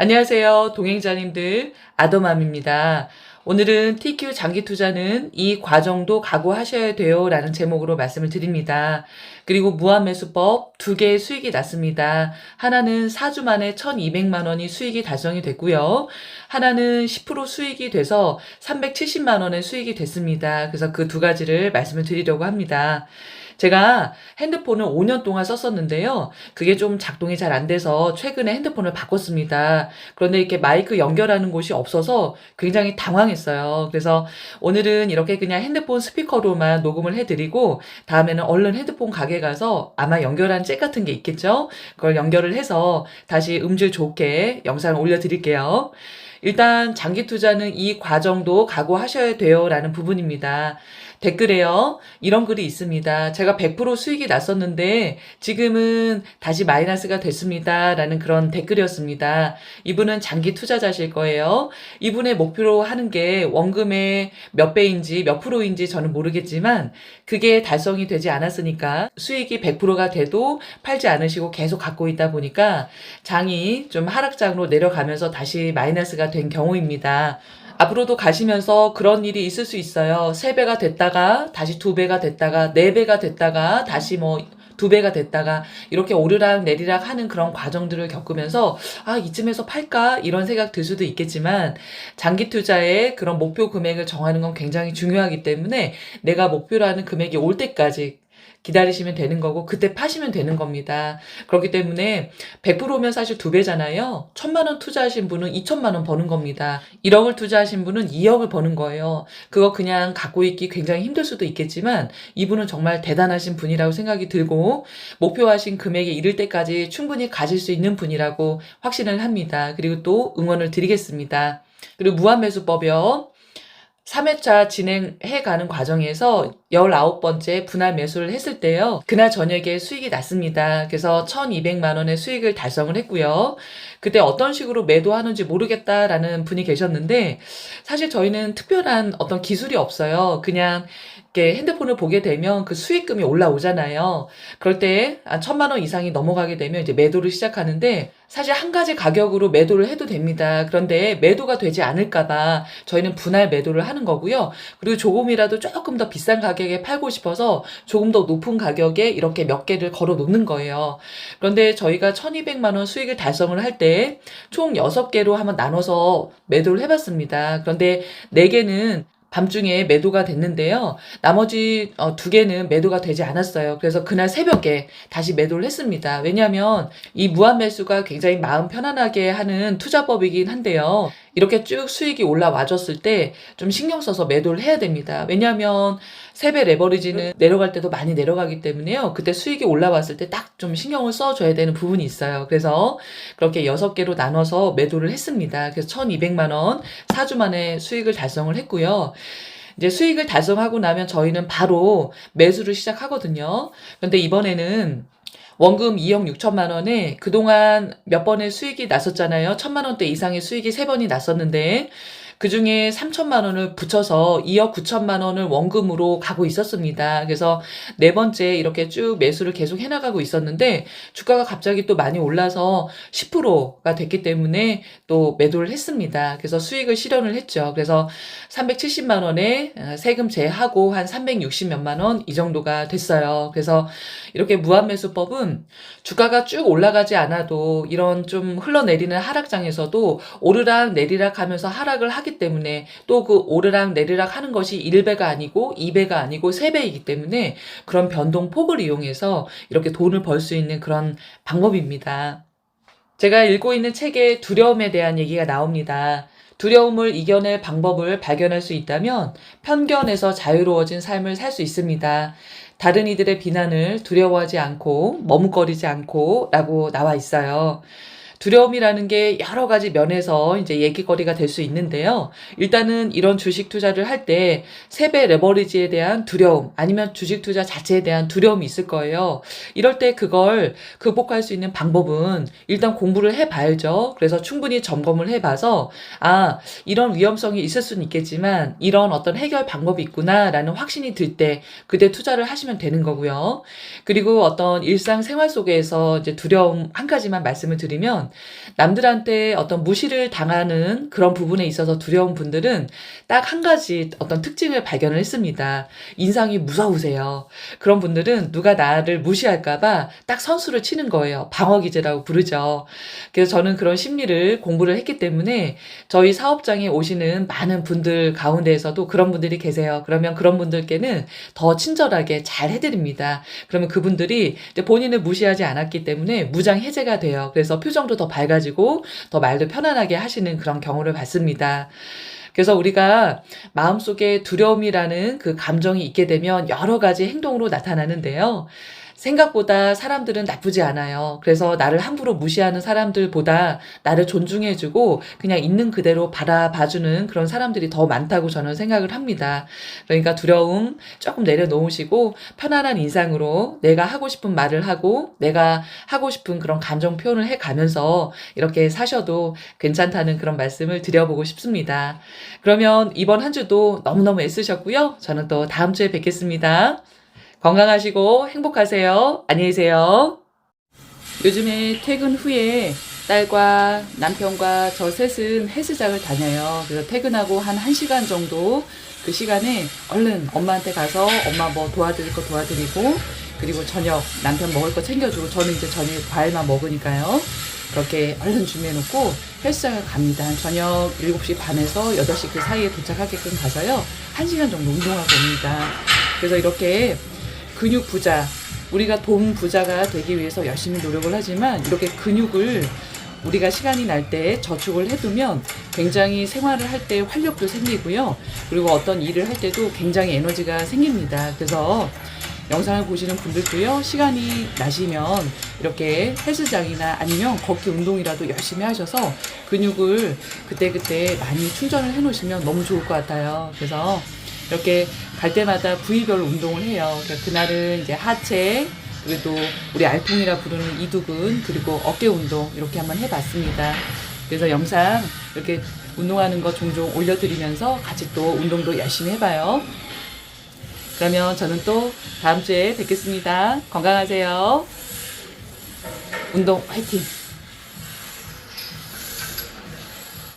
안녕하세요. 동행자님들. 아도맘입니다. 오늘은 TQ 장기 투자는 이 과정도 각오하셔야 돼요. 라는 제목으로 말씀을 드립니다. 그리고 무한매수법 두 개의 수익이 났습니다. 하나는 4주 만에 1200만 원이 수익이 달성이 됐고요. 하나는 10% 수익이 돼서 370만 원의 수익이 됐습니다. 그래서 그 두 가지를 말씀을 드리려고 합니다. 제가 핸드폰을 5년 동안 썼었는데요. 그게 좀 작동이 잘 안 돼서 최근에 핸드폰을 바꿨습니다. 그런데 이렇게 마이크 연결하는 곳이 없어서 굉장히 당황했어요. 그래서 오늘은 이렇게 그냥 핸드폰 스피커로만 녹음을 해드리고 다음에는 얼른 핸드폰 가게 가서 아마 연결한 잭 같은 게 있겠죠? 그걸 연결을 해서 다시 음질 좋게 영상을 올려드릴게요. 일단 장기 투자는 이 과정도 각오하셔야 돼요. 라는 부분입니다. 댓글에요. 이런 글이 있습니다. 제가 100% 수익이 났었는데 지금은 다시 마이너스가 됐습니다. 라는 그런 댓글이었습니다. 이분은 장기 투자자실 거예요. 이분의 목표로 하는 게 원금의 몇 배인지 몇 프로인지 저는 모르겠지만 그게 달성이 되지 않았으니까 수익이 100%가 돼도 팔지 않으시고 계속 갖고 있다 보니까 장이 좀 하락장으로 내려가면서 다시 마이너스가 된 경우입니다. 앞으로도 가시면서 그런 일이 있을 수 있어요. 3배가 됐다가 다시 2배가 됐다가 4배가 됐다가 다시 뭐 두 배가 됐다가 이렇게 오르락 내리락 하는 그런 과정들을 겪으면서 아 이쯤에서 팔까 이런 생각 들 수도 있겠지만 장기 투자의 그런 목표 금액을 정하는 건 굉장히 중요하기 때문에 내가 목표로 하는 금액이 올 때까지 기다리시면 되는 거고 그때 파시면 되는 겁니다. 그렇기 때문에 100%면 사실 두 배잖아요. 천만 원 투자하신 분은 2천만 원 버는 겁니다. 1억을 투자하신 분은 2억을 버는 거예요. 그거 그냥 갖고 있기 굉장히 힘들 수도 있겠지만 이분은 정말 대단하신 분이라고 생각이 들고 목표하신 금액에 이를 때까지 충분히 가질 수 있는 분이라고 확신을 합니다. 그리고 또 응원을 드리겠습니다. 그리고 무한매수법이요. 3회차 진행해 가는 과정에서 19번째 분할 매수를 했을 때요. 그날 저녁에 수익이 났습니다. 그래서 1200만 원의 수익을 달성을 했고요. 그때 어떤 식으로 매도하는지 모르겠다라는 분이 계셨는데 사실 저희는 특별한 어떤 기술이 없어요. 그냥 이렇게 핸드폰을 보게 되면 그 수익금이 올라오잖아요. 그럴 때 아, 천만 원 이상이 넘어가게 되면 이제 매도를 시작하는데 사실 한 가지 가격으로 매도를 해도 됩니다. 그런데 매도가 되지 않을까봐 저희는 분할 매도를 하는 거고요. 그리고 조금이라도 조금 더 비싼 가격에 팔고 싶어서 조금 더 높은 가격에 이렇게 몇 개를 걸어 놓는 거예요. 그런데 저희가 1200만 원 수익을 달성을 할 때 총 6개로 한번 나눠서 매도를 해봤습니다. 그런데 4개는 밤중에 매도가 됐는데요. 나머지 어, 두 개는 매도가 되지 않았어요. 그래서 그날 새벽에 다시 매도를 했습니다. 왜냐하면 이 무한 매수가 굉장히 마음 편안하게 하는 투자법이긴 한데요. 이렇게 쭉 수익이 올라와줬을 때 좀 신경 써서 매도를 해야 됩니다. 왜냐하면 세배 레버리지는 내려갈 때도 많이 내려가기 때문에요. 그때 수익이 올라왔을 때 딱 좀 신경을 써줘야 되는 부분이 있어요. 그래서 그렇게 여섯 개로 나눠서 매도를 했습니다. 그래서 1200만 원 4주 만에 수익을 달성을 했고요. 이제 수익을 달성하고 나면 저희는 바로 매수를 시작하거든요. 그런데 이번에는 원금 2억 6천만 원에 그동안 몇 번의 수익이 났었잖아요. 천만 원대 이상의 수익이 세 번이 났었는데 그 중에 3천만 원을 붙여서 2억 9천만 원을 원금으로 가고 있었습니다. 그래서 네 번째 이렇게 쭉 매수를 계속 해나가고 있었는데 주가가 갑자기 또 많이 올라서 10%가 됐기 때문에 또 매도를 했습니다. 그래서 수익을 실현을 했죠. 그래서 370만 원에 어, 세금 제하고 한 360몇만 원 이 정도가 됐어요. 그래서 이렇게 무한매수법은 주가가 쭉 올라가지 않아도 이런 좀 흘러내리는 하락장에서도 오르락 내리락 하면서 하락을 하기 때문에 또 그 오르락 내리락 하는 것이 1배가 아니고 2배가 아니고 3배이기 때문에 그런 변동폭을 이용해서 이렇게 돈을 벌 수 있는 그런 방법입니다. 제가 읽고 있는 책에 두려움에 대한 얘기가 나옵니다. 두려움을 이겨낼 방법을 발견할 수 있다면 편견에서 자유로워진 삶을 살 수 있습니다. 다른 이들의 비난을 두려워하지 않고 머뭇거리지 않고 라고 나와 있어요. 두려움이라는 게 여러 가지 면에서 이제 얘기거리가 될 수 있는데요. 일단은 이런 주식 투자를 할 때 세배 레버리지에 대한 두려움 아니면 주식 투자 자체에 대한 두려움이 있을 거예요. 이럴 때 그걸 극복할 수 있는 방법은 일단 공부를 해 봐야죠. 그래서 충분히 점검을 해 봐서 아, 이런 위험성이 있을 수는 있겠지만 이런 어떤 해결 방법이 있구나라는 확신이 들 때 그때 투자를 하시면 되는 거고요. 그리고 어떤 일상 생활 속에서 이제 두려움 한 가지만 말씀을 드리면 남들한테 어떤 무시를 당하는 그런 부분에 있어서 두려운 분들은 딱 한 가지 어떤 특징을 발견을 했습니다. 인상이 무서우세요. 그런 분들은 누가 나를 무시할까봐 딱 선수를 치는 거예요. 방어 기제라고 부르죠. 그래서 저는 그런 심리를 공부를 했기 때문에 저희 사업장에 오시는 많은 분들 가운데에서도 그런 분들이 계세요. 그러면 그런 분들께는 더 친절하게 잘 해드립니다. 그러면 그분들이 본인을 무시하지 않았기 때문에 무장 해제가 돼요. 그래서 표정도 더 밝아지고 더 말도 편안하게 하시는 그런 경우를 봤습니다. 그래서 우리가 마음속에 두려움이라는 그 감정이 있게 되면 여러 가지 행동으로 나타나는데요. 생각보다 사람들은 나쁘지 않아요. 그래서 나를 함부로 무시하는 사람들보다 나를 존중해주고 그냥 있는 그대로 바라봐주는 그런 사람들이 더 많다고 저는 생각을 합니다. 그러니까 두려움 조금 내려놓으시고 편안한 인상으로 내가 하고 싶은 말을 하고 내가 하고 싶은 그런 감정 표현을 해 가면서 이렇게 사셔도 괜찮다는 그런 말씀을 드려보고 싶습니다. 그러면 이번 한 주도 너무너무 애쓰셨고요. 저는 또 다음 주에 뵙겠습니다. 건강하시고 행복하세요. 안녕히 계세요. 요즘에 퇴근 후에 딸과 남편과 저 셋은 헬스장을 다녀요. 그래서 퇴근하고 한 1시간 정도 그 시간에 얼른 엄마한테 가서 엄마 뭐 도와드릴 거 도와드리고 그리고 저녁 남편 먹을 거 챙겨주고 저는 이제 저녁에 과일만 먹으니까요. 그렇게 얼른 준비해놓고 헬스장을 갑니다. 한 저녁 7시 반에서 8시 그 사이에 도착하게끔 가서요. 1시간 정도 운동하고 옵니다. 그래서 이렇게 근육 부자, 우리가 돈 부자가 되기 위해서 열심히 노력을 하지만 이렇게 근육을 우리가 시간이 날 때 저축을 해두면 굉장히 생활을 할 때 활력도 생기고요. 그리고 어떤 일을 할 때도 굉장히 에너지가 생깁니다. 그래서 영상을 보시는 분들도요, 시간이 나시면 이렇게 헬스장이나 아니면 걷기 운동이라도 열심히 하셔서 근육을 그때그때 많이 충전을 해 놓으시면 너무 좋을 것 같아요. 그래서 이렇게 갈 때마다 부위별로 운동을 해요. 그러니까 그날은 이제 하체, 그리고 우리 알통이라 부르는 이두근, 그리고 어깨 운동 이렇게 한번 해봤습니다. 그래서 영상 이렇게 운동하는 거 종종 올려드리면서 같이 또 운동도 열심히 해봐요. 그러면 저는 또 다음 주에 뵙겠습니다. 건강하세요. 운동 화이팅!